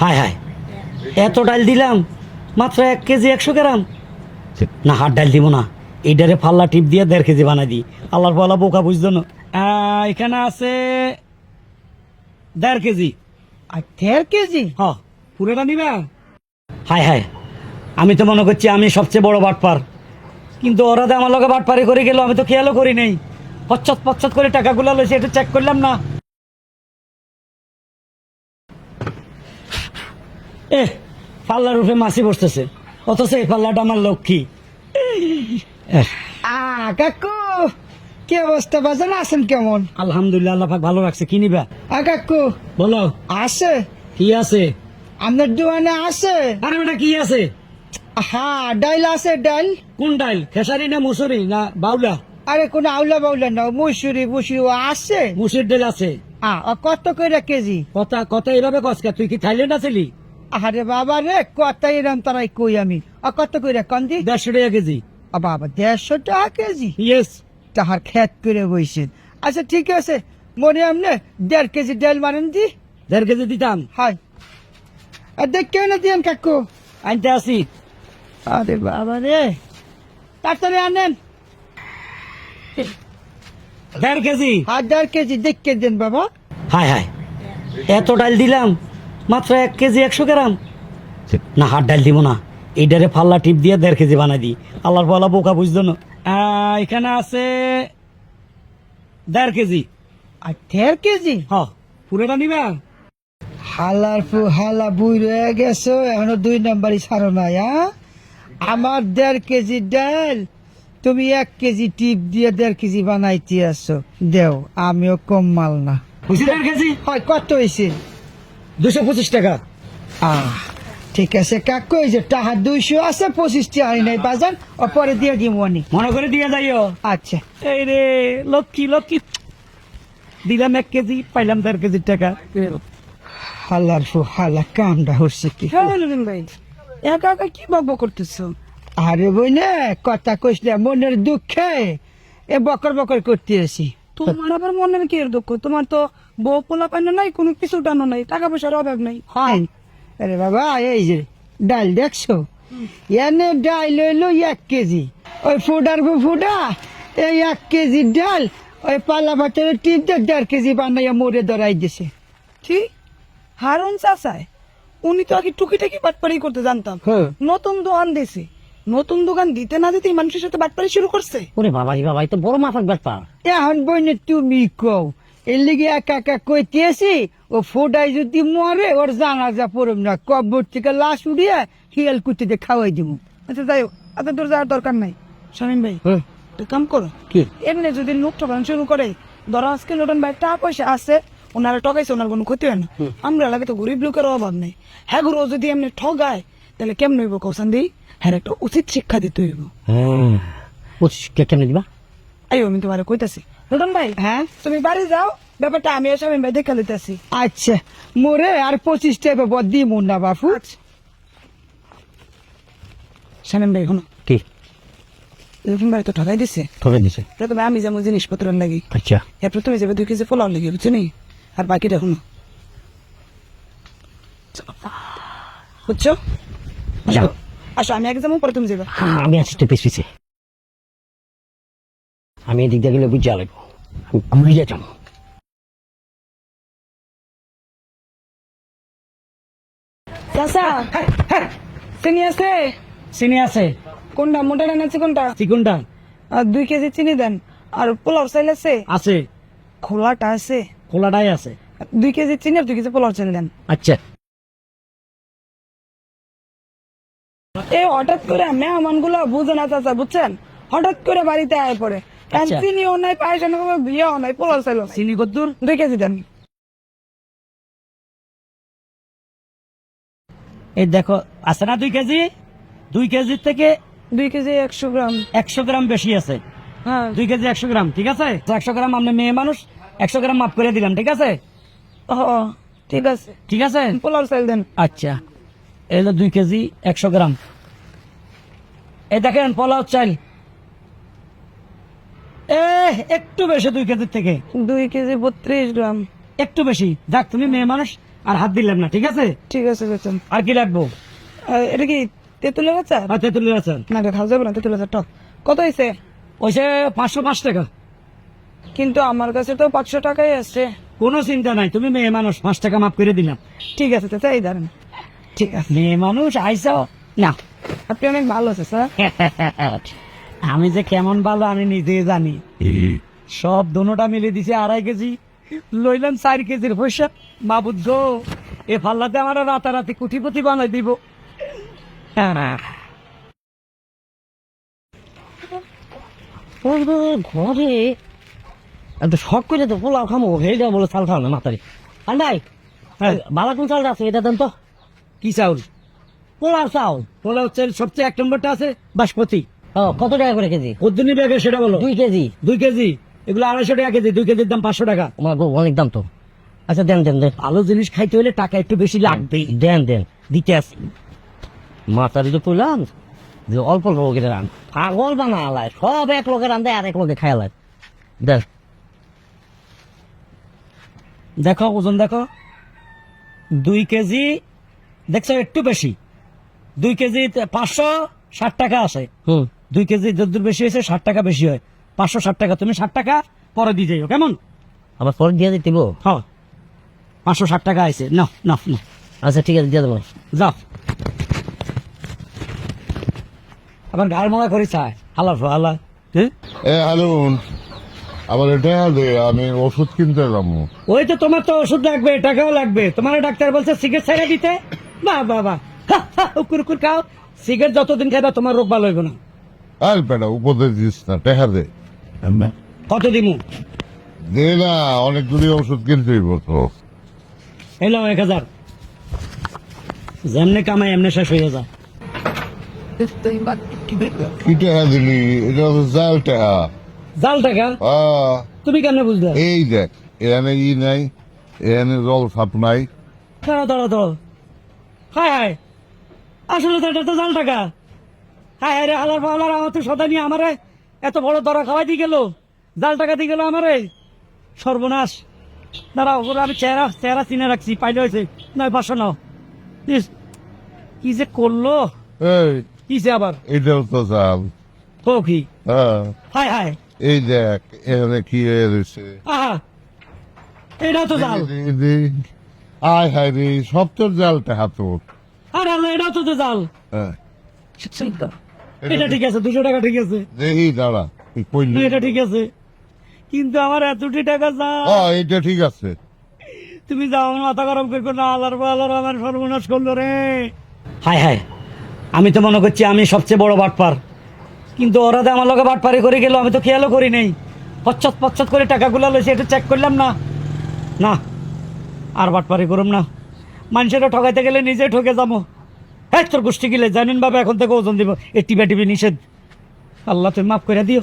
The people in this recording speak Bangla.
হায় হায়। এত ডাল দিলাম মাত্র এক কেজি একশো গ্রাম। না হাট ডাল দিব না। এই এইটারে ফাল্লা টিপ দিয়ে দেড় কেজি বানাই দিই। আল্লাহর বলা বোকা বুঝতো না। এখানে আছে দেড় কেজি। আর দেড় কেজি? হ। পুরোটা নিবা? হায় হায়। আমি তো মনে করছি আমি সবচেয়ে বড় বাটপার। কিন্তু ওরা তো আমার লগে বাটপারি করে গেল আমি তো খেয়ালও করি নাই। পশ্চাৎ পশ্চাৎ করে টাকাগুলো লইছে এটা চেক করলাম না। এ পাল্লার উপরে মাছি বসতেছে। অথচ এই পাল্লাটা আমার লক্ষ্মী। আ কাকু কি অবস্থা? বাজান আছেন কেমন? আলহামদুলিল্লাহ আল্লাহ পাক ভালো রাখছে। কি নিবা? আ কাকু। বলো। আছে। কি আছে? আপনার দোকানে আছে? আরে বেটা কি আছে? হ্যাঁ ডাইল আছে ডাইল। কোন ডাইল? খেসারি না মুসুরি না বাউলা? আরে কোন আউলা বাউলা না মুসুরি মুসুরি ও আছে। মুসুর ডাল আছে। আ কত করে কেজি? কথা কথা এইভাবে কসকা তুই কি থাইল্যান্ড আছিলি? আরে বাবা রে কত এরম তারাই কই আমি? ও কত করে কন দি দেড়শো টাকা কেজি। বাবা দেড়শো টাকা কেজি? ইয়েস তাহার খেত করে বইছেন। আচ্ছা ঠিক আছে মনে আমনে দেড় কেজি ডাল মারেন দি। দেড় কেজি দিতাম। হাই। আর দেখ কেউ না দিয়েন কাকু। আনতে আসি। আরে বাবা রে তাড়াতাড়ি আনেন। দেড় কেজি। আর দেড় কেজি দেখকে দেন বাবা। হায় হায় এত ডাল দিলাম। মাত্র এক কেজি একশো গ্রাম। না হাট ডাল দিব না। এইটারে ফাল্লা টিপ দিয়ে দেড় কেজি বানাই দিই আল্লাহর বলা বোকা বুঝতো না। এখানে আছে দেড় কেজি। আর দেড় কেজি? হ। পুরোটা নিবা? হালার ফু হালা বুই রয়ে গেছো এখনও দুই নাম্বারই ছাড়ো নাই হ্যাঁ আমার দেড় কেজি ডাল তুমি এক কেজি টিপ দিয়ে দেড় কেজি বানাইতে আসো। দেও আমিও কম মাল না। দেড় কেজি? হয় কত হয়েছে দুশো পঁচিশ টাকা। আহ ঠিক আছে কাকু এই যে টাকা দুইশো আছে পঁচিশটি আনি নাই বাজান ও পরে দিয়ে দিব অনেক। মনে করে দিয়ে যাইও। আচ্ছা। এই রে লক্ষ্মী লক্ষ্মী। দিলাম এক কেজি পাইলাম দেড় কেজির টাকা। হালার ফু হালা কামটা হচ্ছে কি। ভাই একা একা কি বকবক করতেছো? আরে বই না কথা কইসলে মনের দুঃখে এ বকর বকর করতে আসি তোমার আবার মনের কি এর দুঃখ? তোমার তো বউ পোলা পানো নাই কোনো কিছু টানো নাই টাকা পয়সার অভাব নাই। হয়। আরে বাবা এই যে ডাল দেখছ? এনে ডাল হইল এক কেজি। ওই ফুডার ফুডা এই এক কেজি ডাল ওই পালা ভাতের টিপ দিয়ে দেড় কেজি বানাইয়া মোড়ে ধরাই দিছে। ঠিক হারুন চাচায় উনি তো আগে টুকিটাকি বাটপারি করতে জানতাম। হ্যাঁ। নতুন দোকান দিছে। নতুন দোকান দিতে না দিতেই মানুষের সাথে বাটপারি শুরু করছে। ওরে বাবা রে বাবা এই তো বড় মাথার ব্যাপার। এখন বইনে তুমি কও এর লিগে একা একা কইতেছি ও ফোটাই যদি মরে ওর জানাজা পড়ব না কব্বর থেকে লাশ উড়িয়ে হিয়াল কুটিতে খাওয়াই দিব আচ্ছা যাই হোক আপনার তোর যাওয়ার দরকার নাই। শামীম ভাই একটা কাম করো। কি? এমনি যদি নোট ঠকানো শুরু করে ধরো আজকে লোটন ভাই টাকা পয়সা আছে ওনারা ঠকাইছে ওনার কোনো ক্ষতি হয় না। আমরা এলাকা তো গরিব লোকের অভাব নেই। হ্যাঁ গুরু যদি এমনি ঠগায় তাহলে কেমন হইব কৌশান দি হ্যাঁ একটা উচিত শিক্ষা দিতে হইব। পঁচিশ কেমনে দিবা? আইও আমি তোমার কইতাছি। লোটন ভাই। হ্যাঁ তুমি বাড়ি যাও ব্যাপারটা আমি এসে আমি ভাই দেখে লইতেছি। আচ্ছা মোরে আর পঁচিশ টাকা বদি মুন্না বাপু। শামীম ভাই শোনো। কি? লোটন ভাই তো ঠকাই দিছে। ঠকে দিছে। প্রথমে আমি যেমন জিনিসপত্র লাগি। আচ্ছা। এরপর তুমি যাবে দুই কেজি পোলাও লেগে বুঝছ নি? আর বাকিটা শুনো। চলো। বুঝছ? যাও আসো আমি এক যাব পরে তুমি যাবে। হ্যাঁ আমি আছি তো পেছ পিছে আমি এদিক দিয়ে গেলে বুঝা লাগবো আমি বুঝে যাম চাচা চিনি আছে? চিনি আছে। কোনটা মোটা ডান আছে কোনটা? চিকুনটা দুই কেজি চিনি দেন। আর পোলাও চাইল আছে? আছে। খোলাটা আছে। খোলাটাই আছে। দুই কেজি চিনি আর দুই কেজি পোলাও চাইল দেন। আচ্ছা। এই হঠাৎ করে মেহমানগুলো বুঝে না চাচা বুঝছেন? হঠাৎ করে বাড়িতে আয় পড়ে। আচ্ছা। চিনিও নাই পায়েস বিয়েও নাই পোলাও চাইল চিনি কদ্দুর? দুই কেজি দেন। এই দেখো আছে না দুই কেজি? দুই কেজির থেকে দুই কেজি একশো গ্রাম। একশো গ্রাম বেশি আছে। হ্যাঁ। দুই কেজি একশো গ্রাম ঠিক আছে? একশো গ্রাম আপনি মেয়ে মানুষ একশো গ্রাম মাফ করে দিলাম ঠিক আছে? ঠিক আছে। ঠিক আছে? পোলাও চাইল দেন। আচ্ছা। এই দুই কেজি একশো গ্রাম। এই দেখেন পোলাও চাল। এ একটু বেশি দুই কেজির থেকে। দুই কেজি বত্রিশ গ্রাম। একটু বেশি। যাক তুমি মেয়ে মানুষ আর হাত দিলাম না ঠিক আছে? ঠিক আছে বেচন আর কি লাগবো? এটা কি তেঁতুলের আচার? আর তেঁতুলের আচার। না এটা খাওয়া যাবে না তেঁতুলের আচার টক কত হয়েছে ওইসে পাঁচশো পাঁচ টাকা। কিন্তু আমার কাছে তো পাঁচশো টাকাই আছে। কোনো চিন্তা নাই তুমি মেয়ে মানুষ পাঁচ টাকা মাফ করে দিলাম। ঠিক আছে চাচা এই ধরেন ঠিক আছে। মেয়ে মানুষ আইসাও? না। আপনি অনেক ভালো আছে স্যার। আমি যে কেমন ভালো আমি নিজেই জানি। সব দোনোটা মিলে দিছে আড়াই কেজি। লইলাম চার কেজির পয়সা। মা বুঝছ এ ফাল্লাতে আমার রাতারাতি কুটিপতি বানাই দিব। ঘরে। এত শখ করে তো পোলাও খামো। হেটা বলে চাল খাও না মাতারি। আর নাই হ্যাঁ। বালা কোন চালটা আছে এটা দেন তো। কি চাউল? পোলাও চাও? পোলাও চাল সবচেয়ে এক নম্বরটা আছে বাসমতি। ও কত টাকা করে কেজি? কদ্দুনি ব্যাগে সেটা বলো। দুই কেজি? দুই কেজি। এগুলো আড়াইশো টাকা কেজি দুই কেজির দাম পাঁচশো টাকা। আমার অনেক দাম তো। আচ্ছা দেন দেন দেন। ভালো জিনিস খাইতে হলে টাকা একটু বেশি লাগবেই। দেন দেন। দিতে আসি মাতারি তো কইলাম যে অল্প অল্প লোকের রান পাগল বানা আলায় সব এক লোকের রান দেয় আর এক লোকে খাই আলায় দেখ। দেখো ওজন দেখো। দুই কেজি দেখছ একটু বেশি। দুই কেজি পাঁচশো ষাট টাকা আছে হুম। দুই কেজি যদ্দূর বেশি হয়েছে ষাট টাকা বেশি হয়। পাঁচশো ষাট টাকা তুমি ষাট টাকা পরে দিয়ে যাইও কেমন? আবার পরে দিয়ে দিতে হ্যাঁ পাঁচশো ষাট টাকা আছে না না না। আচ্ছা ঠিক আছে দিয়ে দেবো। যাও। আবার গাড় মজা করে চায়। হালা হালা। হ্যাঁ? এ হারুন আবার এটা দে আমি ওষুধ কিনতে যাব। ওই তো তোমার তো ওষুধ লাগবে টাকাও লাগবে। তোমার ডাক্তার বলছে সিগারেট ছেড়ে দিতে। বাহ বাহ বাহ। উকুর উকুর খাও। সিগারেট যতদিন খাইবা তোমার রোগ ভালো হইব না। আর বেটা উপদেশ দিস না টেহা দে। কত দিমু? দে না অনেকগুলি ওষুধ কিনতে হইব তো। এলো এক হাজার। যেমনি কামাই এমনি শেষ হয়ে যায় কি টেহা দিলি? এটা তো জাল টেহা। জাল টাকা তুমি কেমনে বুঝলে? এই দেখ এখানে ই নাই এখানে জল সাপ নাই। দাঁড়া দাঁড়া দাঁড়া হায় হায়। আসলে তো এটা তো জাল টাকা। হায় হায় রে হালার ফালার আমার তো সদা নিয়ে আমারে এত বড় দরা খাওয়াই দিয়ে গেল। জাল টাকা দিয়ে গেল আমারে। সর্বনাশ। দাঁড়াও ওরা আমি চেহারা চেহারা চিনে রাখছি পাইলে হয়েছে। নয় পাঁচশো নাও। কি যে করল? কি যে আবার? এটাও তো জাল। ও কি? হ্যাঁ। হায় হায়। এই দেখ এখানে কি হয়ে রয়েছে? এটাও তো জাল। আয় হায় রে সব তোর জাল টেহা তোর। আরে আল্লাহ এটাও তো জাল। হ্যাঁ। এটা ঠিক আছে দুশো টাকা ঠিক আছে। দাঁড়া এটা ঠিক আছে। কিন্তু আমার এতটি টাকা ও এটা ঠিক আছে। তুমি যাও আমার মাথা গরম করব না আলার আলার আমার সর্বনাশ করল রে। হায় হায় আমি তো মনে করছি আমি সবচেয়ে বড় বাটপার। কিন্তু ওরা তো আমার লোকে বাটপারি করে গেল আমি তো খেয়ালও করি নেই। পচ্ছত পচ্ছত করে টাকাগুলো লইছে একটু চেক করলাম না। না আর বাটপারি করুম না। মানুষেরা ঠকাইতে গেলে নিজে ঠকে যাব। হ্যাঁ তোর গোষ্ঠী গেলে, জানেন বাবা, এখন থেকে ওজন দিব। এ টিপা নিষেধ। আল্লাহ, তুমি মাফ করে দিও।